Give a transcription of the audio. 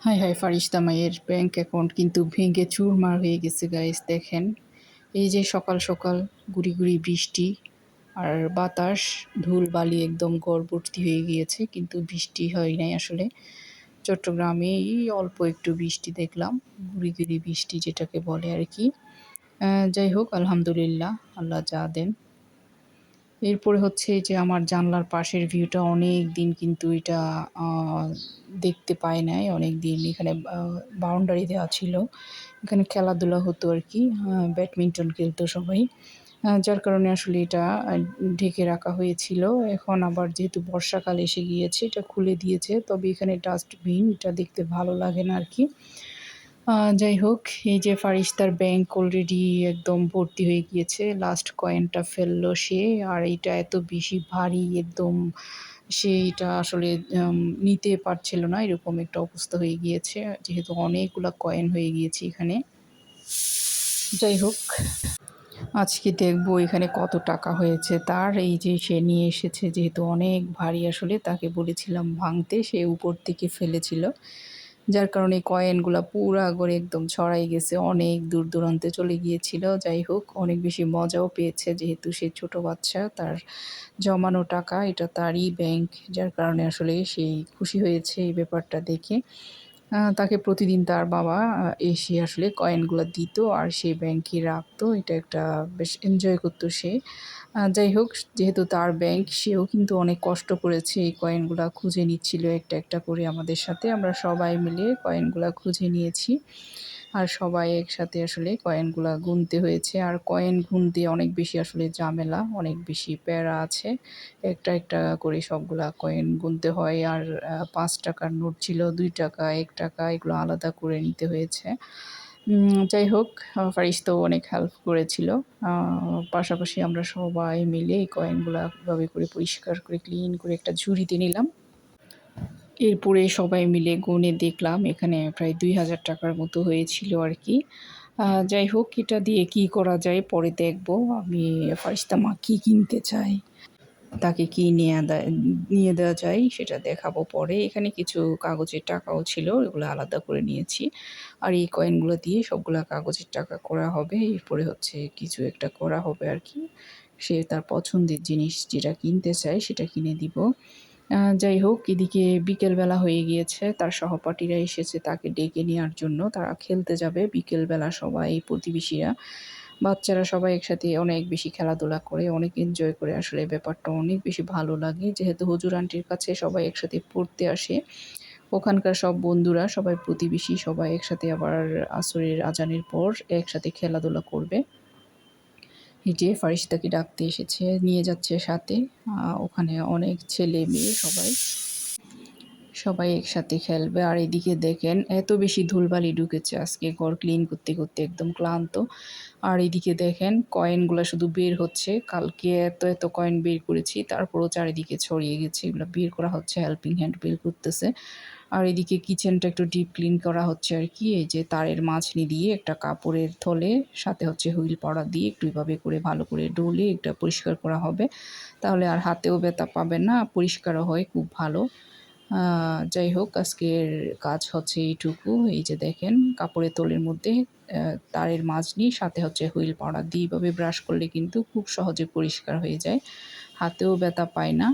High high ফারিস্তা মাইয়ের bank account কিন্তু ভেঙে চুরমার হয়ে গেছে গাইস দেখেন। এই যে সকাল সকাল গুড়ি গুড়ি বৃষ্টি আর বাতাস, ধুল বালি একদম গড়বর্তি হয়ে গিয়েছে, কিন্তু বৃষ্টি হয় নাই আসলে। চট্টগ্রামে অল্প একটু বৃষ্টি দেখলাম, গুড়ি গুড়ি বৃষ্টি যেটাকে বলে আর কি। যাই হোক, আলহামদুলিল্লাহ, আল্লাহ যা দেন। এরপরে হচ্ছে যে আমার জানলার পাশের ভিউটা অনেক দিন কিন্তু এটা দেখতে পায় নাই। অনেক দিন এখানে বাউন্ডারি দেওয়া ছিল। এখানে খেলাধুলা হতো আর কি ব্যাডমিন্টন খেলতো সবাই। যার কারণে আসলে এটা ঢেকে রাখা হয়েছিল। এখন আবার যেহেতু বর্ষাকাল এসে গিয়েছে, এটা খুলে দিয়েছে। তবে এখানে ডাস্টবিন এটা দেখতে ভালো লাগে না আর কি। যাই হোক, এই যে ফারিস্তার ব্যাংক অলরেডি একদম ভর্তি হয়ে গিয়েছে। লাস্ট কয়েনটা ফেলল সে, আর এটা এত বেশি ভারী, একদম সে এটা আসলে নিতে পারছিল না, এরকম একটা অবস্থা হয়ে গিয়েছে। যেহেতু অনেকগুলা কয়েন হয়ে গিয়েছে এখানে। যাই হোক, আজকে দেখব এখানে কত টাকা হয়েছে। তার এই যে সে নিয়ে এসেছে, যেহেতু অনেক ভারী আসলে, তাকে বলেছিলাম ভাঙতে, সে উপর থেকে ফেলেছিল। যার কারণে কয়েনগুলো পুরো আগরে একদম ছড়াই গেছে, অনেক দূর দূরান্তে চলে গিয়েছিল। যাই হোক, অনেক বেশি মজাও পেয়েছে যেহেতু সে ছোট বাচ্চা, তার জমানো টাকা, এটা তারই ব্যাংক যার কারণে আসলে সেই খুশি হয়েছে এই ব্যাপারটা দেখে। তাকে প্রতিদিন তার বাবা এসে আসলে কয়েনগুলো দিত আর সে ব্যাংকে রাখতো। এটা একটা বেশ এনজয় করতো সে। যাই হোক, যেহেতু তার ব্যাংক, সেও কিন্তু অনেক কষ্ট করেছে এই কয়েনগুলো খুঁজে নিচ্ছিল একটা একটা করে আমাদের সাথে। আমরা সবাই মিলে কয়েনগুলো খুঁজে নিয়েছি। আর সবাই একসাথে আসলে কয়েনগুলা গুনতে হয়েছে। আর কয়েন গুনতে অনেক বেশি আসলে ঝামেলা, অনেক বেশি প্যারা আছে। একটা একটা করে সবগুলা কয়েন গুনতে হয়। আর পাঁচ টাকার নোট ছিল, দুই টাকা, এক টাকা, এগুলো আলাদা করে নিতে হয়েছে। যাই হোক তো অনেক হেল্প করেছিল। পাশাপাশি আমরা সবাই মিলে এই কয়েনগুলো এভাবে করে পরিষ্কার করে ক্লিন করে একটা ঝুড়িতে নিলাম। এরপরে সবাই মিলে গুনে দেখলাম, এখানে প্রায় দুই হাজার টাকার মতো হয়েছিল আর কি। যাই হোক, এটা দিয়ে কি করা যায় পরে দেখব। আমি ফারিস্তা মা কী কিনতে চাই তাকে কি নিয়ে দেয় নিয়ে দেওয়া যায় সেটা দেখাবো পরে। এখানে কিছু কাগজের টাকাও ছিল এগুলো আলাদা করে নিয়েছি। আর এই কয়েনগুলো দিয়ে সবগুলা কাগজের টাকা করা হবে। এরপরে হচ্ছে কিছু একটা করা হবে আর কি। সে তার পছন্দের জিনিস যেটা কিনতে চায় সেটা কিনে দিব। যাই হোক, এদিকে বিকেলবেলা হয়ে গিয়েছে। তার সহপাঠীরা এসেছে তাকে ডেকে নেওয়ার জন্য। তারা খেলতে যাবে। বিকেলবেলা সবাই, প্রতিবেশীরা, বাচ্চারা সবাই একসাথে অনেক বেশি খেলাধুলা করে, অনেক এনজয় করে। আসলে ব্যাপারটা অনেক বেশি ভালো লাগে। যেহেতু হুজুর আন্টির কাছে সবাই একসাথে পড়তে আসে, ওখানকার সব বন্ধুরা, সবাই প্রতিবেশী, সবাই একসাথে আবার আসরের আজানের পর একসাথে খেলাধুলা করবে। এই যে ফারিস্তাকে ডাকতে এসেছে নিয়ে যাচ্ছে সাথে। ওখানে অনেক ছেলে মেয়ে সবাই। সবাই একসাথে খেলবে। আর এদিকে দেখেন, এত বেশি ধুলবালি ঢুকেছে আজকে ঘর ক্লিন করতে করতে, একদম ক্লান্ত। আর এদিকে দেখেন কয়েনগুলো শুধু বের হচ্ছে। কালকে এত এত কয়েন বের করেছি, তারপরও চারিদিকে ছড়িয়ে গেছে। এগুলো বের করা হচ্ছে হেল্পিং হ্যান্ড বের করতেছে। আর এদিকে কিচেনটা একটু ডিপ ক্লিন করা হচ্ছে আর কি। এই যে তারের মাছনি দিয়ে একটা কাপড়ের থলে, সাথে হচ্ছে হুইল পাউডার দিয়ে একটু এভাবে করে ভালো করে ডলে একটা পরিষ্কার করা হবে। তাহলে আর হাতেও ব্যথা পাবে না, পরিষ্কারও হয়, খুব ভালো। যাই হোক, আজকের কাজ হচ্ছে এইটুকু। এই যে দেখেন, কাপড়ের তোলের মধ্যে তারের মাছ নিয়ে সাথে হচ্ছে হুইল পাউডার। দিয়ে এইভাবে ব্রাশ করলে কিন্তু খুব সহজে পরিষ্কার হয়ে যায়। হাতেও ব্যথা পায় না।